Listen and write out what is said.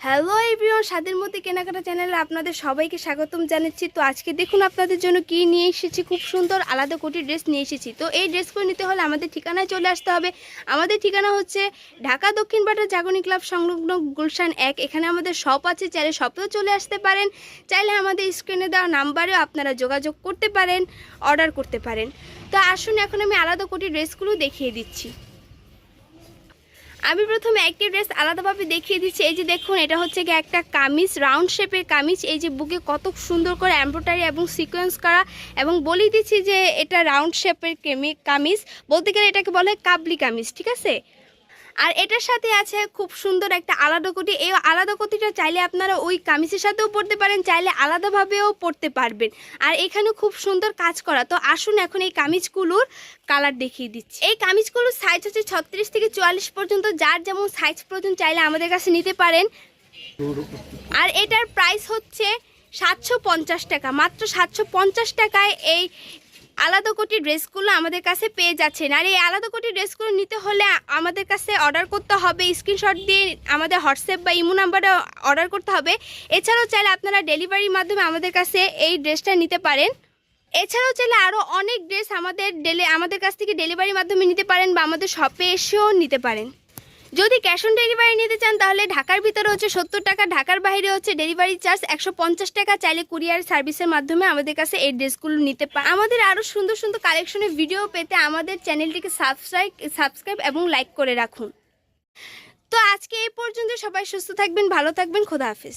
Hello everyone স্বাদের মধ্যে কেনাকাটা চ্যানেলে আপনাদের সবাইকে স্বাগতম জানাচ্ছি। তো আজকে দেখুন আপনাদের জন্য কি নিয়ে এসেছি, খুব সুন্দর আলাদা কোটি ড্রেস নিয়ে এসেছি। তো এই ড্রেসগুলো নিতে হলে আমাদের ঠিকানায় চলে আসতে হবে। আমাদের ঠিকানা হচ্ছে ঢাকা দক্ষিণ বাটা জাগরণী ক্লাব সংলগ্ন গুলশান এক। এখানে আমাদের শপ আছে, চাইলে শপেও চলে আসতে পারেন। চাইলে আমাদের স্ক্রিনে দেওয়া নাম্বারেও আপনারা যোগাযোগ করতে পারেন অর্ডার করতে পারেন। তো আসুন, এখন আমি আলাদা কোটি ড্রেসগুলো দেখিয়ে দিচ্ছি। আমি প্রথমে একটি ড্রেস আলাদাভাবে দেখিয়ে দিচ্ছি। এই যে দেখুন, এটা হচ্ছে গিয়ে একটা কামিজ, রাউন্ড শেপের কামিজ। এই যে বুকে কত সুন্দর করে এমব্রয়ডারি এবং সিকোয়েন্স করা এবং বলি দিচ্ছি যে এটা রাউন্ড শেপের কামিজ। বলতে গেলে এটাকে বলে কাবলি কামিজ, ঠিক আছে? আর এটার সাথে আছে খুব সুন্দর একটা আলাদা কোটি। এই আলাদা কোটিটা চাইলে আপনারা ওই কামিজের সাথেও পরতে পারেন, চাইলে আলাদাভাবেও পরতে পারবেন। আর এখানে খুব সুন্দর কাজ করা। তো আসুন এখন এই কামিজগুলোর কালার দেখিয়ে দিচ্ছি। এই কামিজগুলোর সাইজ হচ্ছে ছত্রিশ থেকে চুয়াল্লিশ পর্যন্ত। যার যেমন সাইজ পর্যন্ত চাইলে আমাদের কাছে নিতে পারেন। আর এটার প্রাইস হচ্ছে সাতশো পঞ্চাশ টাকা। মাত্র সাতশো পঞ্চাশ টাকায় এই আলাদা কোটি ড্রেসগুলো আমাদের কাছে পেয়ে যাচ্ছেন। আর এই আলাদা কোটি ড্রেসগুলো নিতে হলে আমাদের কাছে অর্ডার করতে হবে। স্ক্রিনশট দিয়ে আমাদের হোয়াটসঅ্যাপ বা ইমো নাম্বারে অর্ডার করতে হবে। এছাড়াও চাইলে আপনারা ডেলিভারির মাধ্যমে আমাদের কাছে এই ড্রেসটা নিতে পারেন। এছাড়াও চাইলে আরও অনেক ড্রেস আমাদের ডেলি আমাদের কাছ থেকে ডেলিভারির মাধ্যমে নিতে পারেন বা আমাদের শপে এসেও নিতে পারেন। যদি ক্যাশ অন ডেলিভারি নিতে চান, তাহলে ঢাকার ভিতরে হচ্ছে সত্তর টাকা, ঢাকার বাইরে হচ্ছে ডেলিভারি চার্জ একশো পঞ্চাশ টাকা। চাইলে কুরিয়ার সার্ভিসের মাধ্যমে আমাদের কাছে এই ড্রেসগুলো নিতে পার আমাদের আরও সুন্দর সুন্দর কালেকশনের ভিডিও পেতে আমাদের চ্যানেলটিকে সাবস্ক্রাইব সাবস্ক্রাইব এবং লাইক করে রাখুন। তো আজকে এই পর্যন্ত সবাই সুস্থ থাকবেন, ভালো থাকবেন, খোদা হাফিজ।